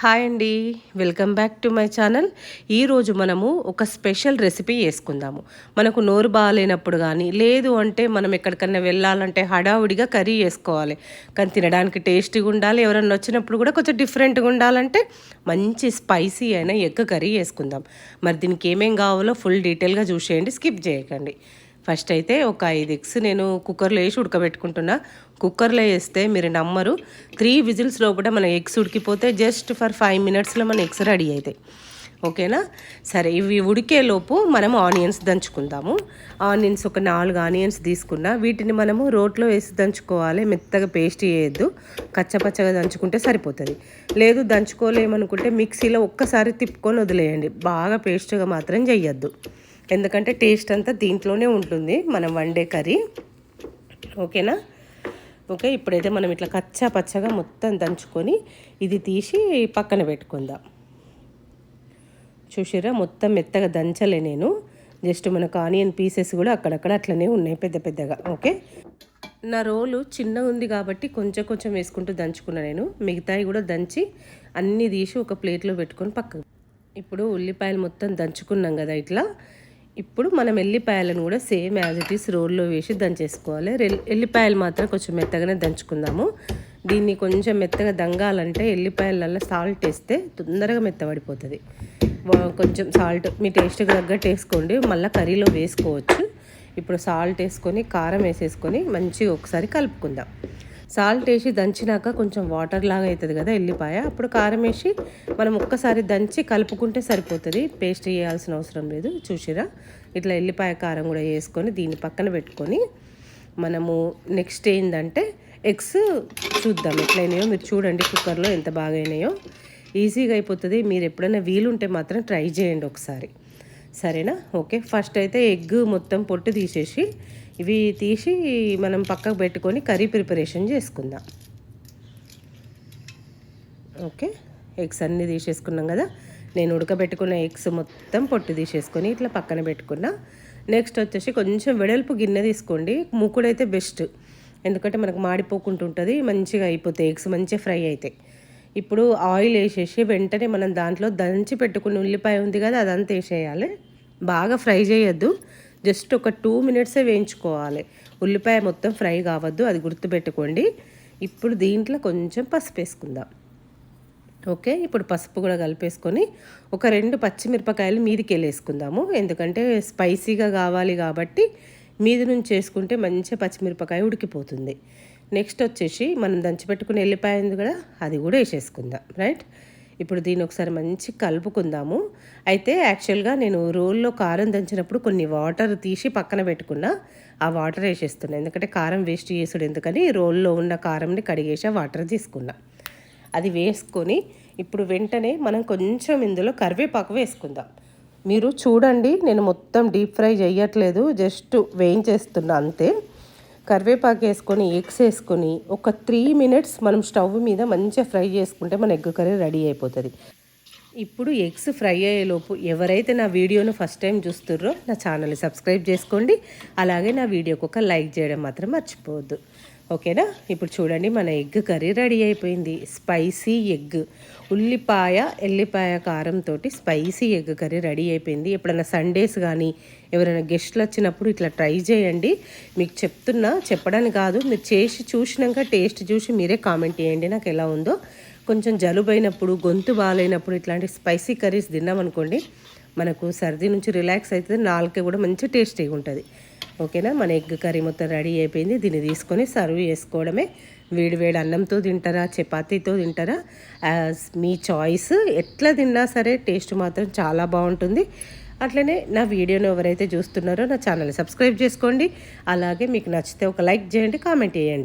Hi అండి. Welcome back to my channel. ఈరోజు మనము ఒక స్పెషల్ రెసిపీ వేసుకుందాము మనకు నోరు బాగాలేనప్పుడు కానీ లేదు అంటే మనం ఎక్కడికన్నా వెళ్ళాలంటే హడావుడిగా కర్రీ వేసుకోవాలి కానీ తినడానికి టేస్టీగా ఉండాలి. ఎవరన్నా వచ్చినప్పుడు కూడా కొంచెం డిఫరెంట్గా ఉండాలంటే మంచి స్పైసీ అయిన ఎగ్ కర్రీ వేసుకుందాం మరి దీనికి ఏమేం కావాలో ఫుల్ డీటెయిల్గా చూసేయండి. స్కిప్ చేయకండి. ఫస్ట్ అయితే ఒక ఐదు ఎగ్స్ నేను కుక్కర్లో వేసి ఉడకబెట్టుకుంటున్నా. కుక్కర్లో వేస్తే మీరు నమ్మరు. త్రీ విజిల్స్ లోపల మన ఎగ్స్ ఉడికిపోతే జస్ట్ ఫర్ ఫైవ్ మినిట్స్లో మన ఎగ్స్ రెడీ అవుతాయి ఓకేనా? సరే ఇవి ఉడికేలోపు మనం ఆనియన్స్ దంచుకుందాము. ఆనియన్స్ ఒక నాలుగు ఆనియన్స్ తీసుకున్నా. వీటిని మనము రోట్లో వేసి దంచుకోవాలి. మెత్తగా పేస్ట్ చేయొద్దు. కచ్చపచ్చగా దంచుకుంటే సరిపోతుంది. లేదు దంచుకోలేమనుకుంటే మిక్సీలో ఒక్కసారి తిప్పుకొని వదిలేయండి. బాగా పేస్ట్గా మాత్రం చేయొద్దు ఎందుకంటే టేస్ట్ అంతా దీంట్లోనే ఉంటుంది మనం వండే కర్రీ. ఓకేనా? ఓకే ఇప్పుడైతే మనం ఇట్లా కచ్చా పచ్చగా మొత్తం దంచుకొని ఇది తీసి పక్కన పెట్టుకుందాం. చూసిరా మొత్తం మెత్తగా దంచలే నేను. జస్ట్ మనకు ఆనియన్ పీసెస్ కూడా అక్కడక్కడ అట్లనే ఉన్నాయి పెద్ద పెద్దగా. ఓకే? నా రోలు చిన్నగా ఉంది కాబట్టి కొంచెం కొంచెం వేసుకుంటూ దంచుకున్నా నేను. మిగతాయి కూడా దంచి అన్నీ తీసి ఒక ప్లేట్లో పెట్టుకొని పక్కకు. ఇప్పుడు ఉల్లిపాయలు మొత్తం దంచుకున్నాం కదా ఇట్లా. ఇప్పుడు మనం ఎల్లిపాయలను కూడా సేమ్ యాజ్ ఇట్ ఈస్ రోల్లో వేసి దంచేసుకోవాలి. ఎల్లిపాయలు మాత్రం కొంచెం మెత్తగానే దంచుకుందాము. దీన్ని కొంచెం మెత్తగా దంగాలంటే ఎల్లిపాయలలో సాల్ట్ వేస్తే తొందరగా మెత్తబడిపోతుంది కొంచెం సాల్ట్ మీ టేస్ట్కి తగ్గట్టు వేసుకోండి. మళ్ళీ కర్రీలో వేసుకోవచ్చు. ఇప్పుడు సాల్ట్ వేసుకొని కారం వేసేసుకొని మంచిగా ఒకసారి కలుపుకుందాం. సాల్ట్ వేసి దంచినాక కొంచెం వాటర్ లాగా అవుతుంది కదా ఎల్లిపాయ. అప్పుడు కారం వేసి మనం ఒక్కసారి దంచి కలుపుకుంటే సరిపోతుంది. పేస్ట్ చేయాల్సిన అవసరం లేదు. చూసిరా? ఇట్లా ఎల్లిపాయ కారం కూడా వేసుకొని దీన్ని పక్కన పెట్టుకొని మనము నెక్స్ట్ ఏంటంటే ఎగ్స్ చూద్దాం ఎట్లయినాయో. మీరు చూడండి కుక్కర్లో ఎంత బాగా అయినాయో ఈజీగా అయిపోతుంది. మీరు ఎప్పుడైనా వీలుంటే మాత్రం ట్రై చేయండి ఒకసారి. సరేనా? ఓకే. ఫస్ట్ అయితే ఎగ్ మొత్తం పొట్టు తీసేసి ఇవి తీసి మనం పక్కకు పెట్టుకొని కర్రీ ప్రిపరేషన్ చేసుకుందాం. ఓకే. ఎగ్స్ అన్నీ తీసేసుకున్నాం కదా? నేను ఉడకబెట్టుకున్న ఎగ్స్ మొత్తం పొట్టు తీసేసుకొని ఇట్లా పక్కన పెట్టుకున్నా. నెక్స్ట్ వచ్చేసి కొంచెం వెడల్పు గిన్నె తీసుకోండి. ముక్కుడైతే బెస్ట్. ఎందుకంటే మనకు మాడిపోకుంటుంటుంది మంచిగా అయిపోతాయి. ఎగ్స్ మంచిగా ఫ్రై అవుతాయి ఇప్పుడు ఆయిల్ వేసేసి వెంటనే మనం దాంట్లో దంచి పెట్టుకున్న ఉల్లిపాయ ఉంది కదా అదంతా వేసేయాలి. బాగా ఫ్రై చేయొద్దు. జస్ట్ ఒక టూ మినిట్సే వేయించుకోవాలి. ఉల్లిపాయ మొత్తం ఫ్రై కావద్దు అది గుర్తుపెట్టుకోండి. ఇప్పుడు దీంట్లో కొంచెం పసుపు వేసుకుందాం. ఓకే ఇప్పుడు పసుపు కూడా కలిపేసుకొని ఒక రెండు పచ్చిమిరపకాయలు మీదికి వెళ్ళేసుకుందాము ఎందుకంటే స్పైసీగా కావాలి కాబట్టి మీది నుంచి వేసుకుంటే మంచిగా పచ్చిమిరపకాయ ఉడికిపోతుంది. నెక్స్ట్ వచ్చేసి మనం దంచిపెట్టుకుని వెళ్ళిపోయింది ఉంది కదా అది కూడా వేసేసుకుందాం రైట్ ఇప్పుడు దీన్ని ఒకసారి మంచి కలుపుకుందాము. అయితే యాక్చువల్గా నేను రోల్లో కారం దంచినప్పుడు కొన్ని వాటర్ తీసి పక్కన పెట్టుకున్నా ఆ వాటర్ వేసేస్తున్నా. ఎందుకంటే కారం వేస్ట్ చేసుడు ఎందుకని రోల్లో ఉన్న కారంని కడిగేసి ఆ వాటర్ తీసుకున్నా. అది వేసుకొని ఇప్పుడు వెంటనే మనం కొంచెం ఇందులో కరివేపాకు వేసుకుందాం. మీరు చూడండి నేను మొత్తం డీప్ ఫ్రై చేయట్లేదు జస్ట్ వేయించేస్తున్నా అంతే. కరివేపాకు వేసుకొని ఎగ్స్ వేసుకొని ఒక త్రీ మినిట్స్ మనం స్టవ్ మీద మంచిగా ఫ్రై చేసుకుంటే మన ఎగ్ కర్రీ రెడీ అయిపోతుంది. ఇప్పుడు ఎగ్స్ ఫ్రై అయ్యేలోపు ఎవరైతే నా వీడియోను ఫస్ట్ టైం చూస్తుర్రో నా ఛానల్ని సబ్స్క్రైబ్ చేసుకోండి. అలాగే నా వీడియోకి ఒక లైక్ చేయడం మాత్రం మర్చిపోవద్దు. ఓకేనా? ఇప్పుడు చూడండి మన ఎగ్ కర్రీ రెడీ అయిపోయింది. Spicy egg. ఉల్లిపాయ ఎల్లిపాయ కారంతో స్పైసీ ఎగ్ కర్రీ రెడీ అయిపోయింది. ఎప్పుడైనా సండేస్ కానీ ఎవరైనా గెస్ట్లు వచ్చినప్పుడు ఇట్లా ట్రై చేయండి. మీకు చెప్తున్నా చెప్పడానికి కాదు మీరు చేసి చూసినాక టేస్ట్ చూసి మీరే కామెంట్ చేయండి. నాకు ఎలా ఉందో. కొంచెం జలుబైనప్పుడు గొంతు బాగాలేనప్పుడు ఇట్లాంటి స్పైసీ కర్రీస్ తిన్నామనుకోండి మనకు సర్ది నుంచి రిలాక్స్ అవుతుంది నాలుకే కూడా మంచి టేస్టీగా ఉంటుంది. ఓకేనా? మన ఎగ్ కర్రీ మొత్తం రెడీ అయిపోయింది. దీన్ని తీసుకొని సర్వ్ చేసుకోవడమే. వేడి వేడి అన్నంతో తింటారా చపాతీతో తింటారా? యాజ్ మీ చాయిస్. ఎట్లా తిన్నా సరే టేస్ట్ మాత్రం చాలా బాగుంటుంది. అట్లనే నా వీడియోను ఎవరైతే చూస్తున్నారో నా ఛానల్ సబ్స్క్రైబ్ చేసుకోండి. అలాగే మీకు నచ్చితే ఒక లైక్ చేయండి కామెంట్ చేయండి.